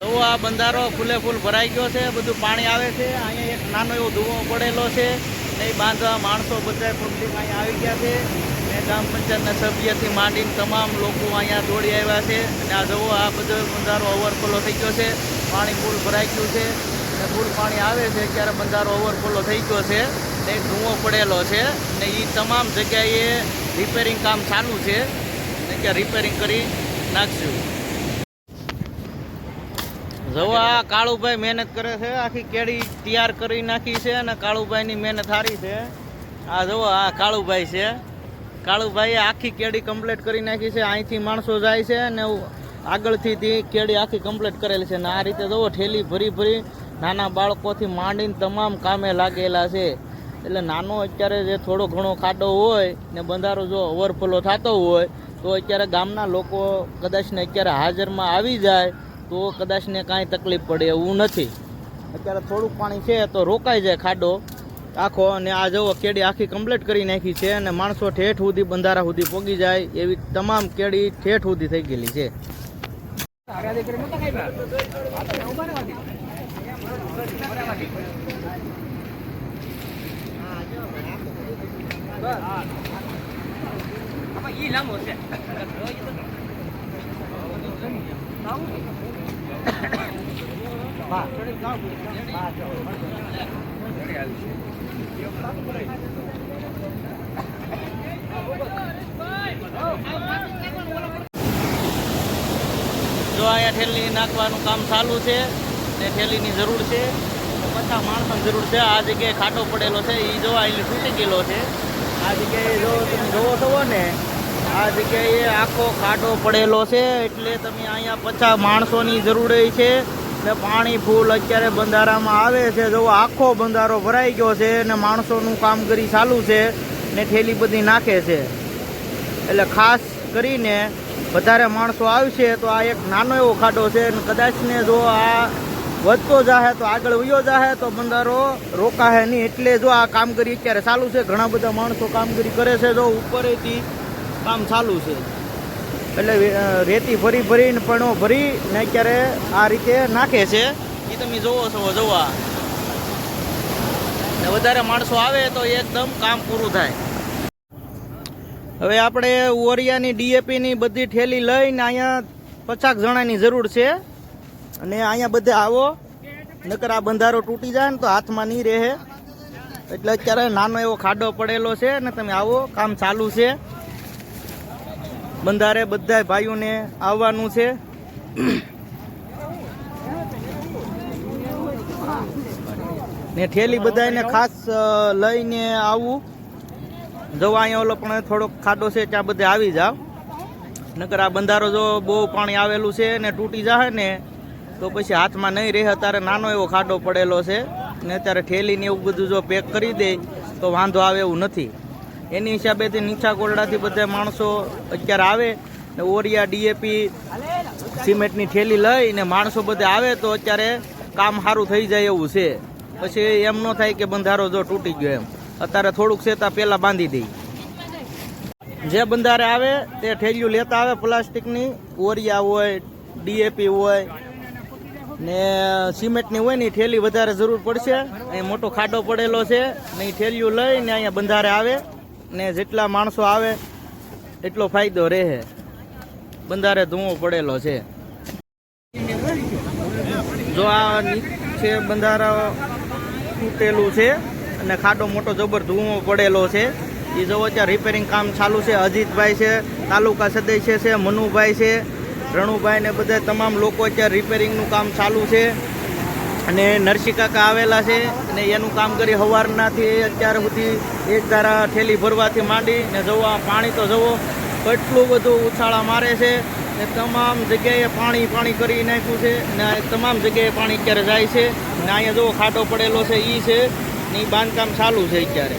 તો આ બંધારો ફૂલે ફૂલ ભરાઈ ગયો છે, બધું પાણી આવે છે. અહીંયા એક નાનો એવો ધુવો પડેલો છે ને બાંધવા માણસો બધા પબ્લિક અહીંયા આવી ગયા છે. ને ગ્રામ પંચાયતના સભ્યથી માંડીને તમામ લોકો અહીંયા દોડી આવ્યા છે. અને આ જવો આ બધો બંધારો ઓવરફ્લો થઈ ગયો છે. પાણી ફૂલ ભરાઈ ગયું છે. અને ફૂલ પાણી આવે છે ત્યારે બંધારો ઓવરફ્લો થઈ ગયો છે. ને ધુવો પડેલો છે. ને એ તમામ જગ્યાએ રિપેરિંગ કામ ચાલુ છે. ને ત્યાં રિપેરિંગ કરી નાખશું. જો આ કાળુભાઈ મહેનત કરે છે, આખી કેડી તૈયાર કરી નાખી છે અને કાળુભાઈની મહેનત સારી છે. આ જુઓ આ કાળુભાઈ છે. કાળુભાઈએ આખી કેડી કમ્પ્લીટ કરી નાખી છે, અહીંથી માણસો જાય છે અને આગળથી તે કેડી આખી કમ્પ્લીટ કરેલી છે. અને આ રીતે જુઓ ઠેલી ભરી ભરી નાના બાળકોથી માંડીને તમામ કામે લાગેલા છે. એટલે નાનો અત્યારે જે થોડો ઘણો ખાડો હોય ને બંધારો જો ઓવરફ્લો થતો હોય, તો અત્યારે ગામના લોકો કદાચને અત્યારે હાજરમાં આવી જાય તો કદાચને કાંઈ તકલીફ પડે એવું નથી. અત્યારે થોડુંક પાણી છે તો રોકાઈ જાય ખાડો. આખો અને આ જવો કેડી આખી કમ્પ્લીટ કરી નાખી છે અને માણસો ઠેઠ સુધી, બંધારા સુધી પોગી જાય એવી તમામ કેડી ઠેઠ સુધી થઈ ગયેલી છે. જો અહીંયા ઠેલી નાખવાનું કામ ચાલુ છે ને ઠેલીની જરૂર છે પચાસ માણસોની જરૂર છે. આ જગ્યાએ ખાટો પડેલો છે એ જો અહીં તૂટી ગયેલો છે. આ જગ્યાએ જો તમે જોવો છો ને આ જગ્યાએ આખો ખાડો પડેલો છે, એટલે તમે અહીંયા પચાસ માણસોની જરૂર છે. ને પાણી ફૂલ અત્યારે બંધારામાં આવે છે, જો આખો બંધારો ભરાઈ ગયો છે ને માણસોનું કામગીરી ચાલુ છે ને થેલી બધી નાખે છે. એટલે ખાસ કરીને વધારે માણસો આવશે તો આ એક નાનો એવો ખાડો છે અને કદાચ ને જો આ વધતો જાહે તો આગળ વયો જાહે તો બંધારો રોકાહે નહીં. એટલે જો આ કામગીરી અત્યારે ચાલુ છે, ઘણા બધા માણસો કામગીરી કરે છે, જો ઉપરેથી કામ ચાલુ છે. એટલે રેતી ભરી ભરીને પણો ભરી ને અત્યારે આ રીતે નાખે છે. એ તમે જોવો છો જોવા. ને વધારે માણસો આવે તો એકદમ કામ પૂરું થાય. હવે આપણે ઓરિયાની ડીએપીની બધી ઠેલી લઈને અહીંયા પચાસ જણાની જરૂર છે. અને અહીંયા બધે આવો. નકર આ બંધારો તૂટી જાય ને તો હાથમાં નહીં રહે. એટલે અત્યારે નાનો એવો ખાડો પડેલો છે ને તમે આવો કામ ચાલુ છે. બંધારે બધા ભાઈઓને આવવાનું છે. ને ઠેલી બધાને ખાસ લઈને આવવું જવા અહીંયા ઓલો પણ થોડોક ખાડો છે ત્યાં બધે આવી જાવ નકર આ બંધારો જો બહુ પાણી આવેલું છે ને તૂટી જાય ને, તો પછી હાથમાં નહીં રહે. અત્યારે નાનો એવો ખાડો પડેલો છે ને અત્યારે ઠેલીને એવું બધું જો પેક કરી દે, તો વાંધો આવે એવું નથી. એની હિસાબેથી નીચા કોરડાથી બધા માણસો અત્યારે આવે ને ઓરિયા, ડીએપી, સિમેન્ટની ઠેલી લઈને માણસો બધા આવે તો અત્યારે કામ સારું થઈ જાય એવું છે. પછી એમ ન થાય કે બંધારો જો તૂટી ગયો એમ. અત્યારે થોડુંક ત્યાં પહેલાં બાંધી દઈ. જે બંધારે આવે તે ઠેલિયું લેતા આવે પ્લાસ્ટિકની. ઓરિયા હોય, ડીએપી હોય ને સિમેન્ટની હોય ને ઠેલી વધારે જરૂર પડશે. અહીં મોટો ખાડો પડેલો છે ને એ ઠેલિયું લઈને અહીંયા બંધારે આવે. ને જેટલા માણસો આવે, એટલો ફાયદો રહે. બંધારે ધુઓ પડેલો છે. જો આ નીચે બંધારા તૂટેલું છે અને ખાડો મોટો જબર ધુઓ પડેલો છે. એ જો અત્યારે રિપેરિંગ કામ ચાલુ છે. અજીતભાઈ છે, તાલુકા સદસ્ય છે, મનુભાઈ છે, રણુભાઈ ને બધા તમામ લોકો અત્યારે રિપેરિંગનું કામ ચાલુ છે. અને નરસિંહકાકા આવેલા છે અને એનું કામ કરી સવારનાથી અત્યાર સુધી એક ધારા ઠેલી ભરવાથી માંડી ને જવો પાણી તો જવો કેટલું બધું ઉછાળા મારે છે ને તમામ જગ્યાએ પાણી પાણી કરી નાખ્યું છે ને તમામ જગ્યાએ પાણી અત્યારે જાય છે ને અહીંયા જુઓ ખાડો પડેલો છે એ છે ને એ બાંધકામ ચાલુ છે અત્યારે.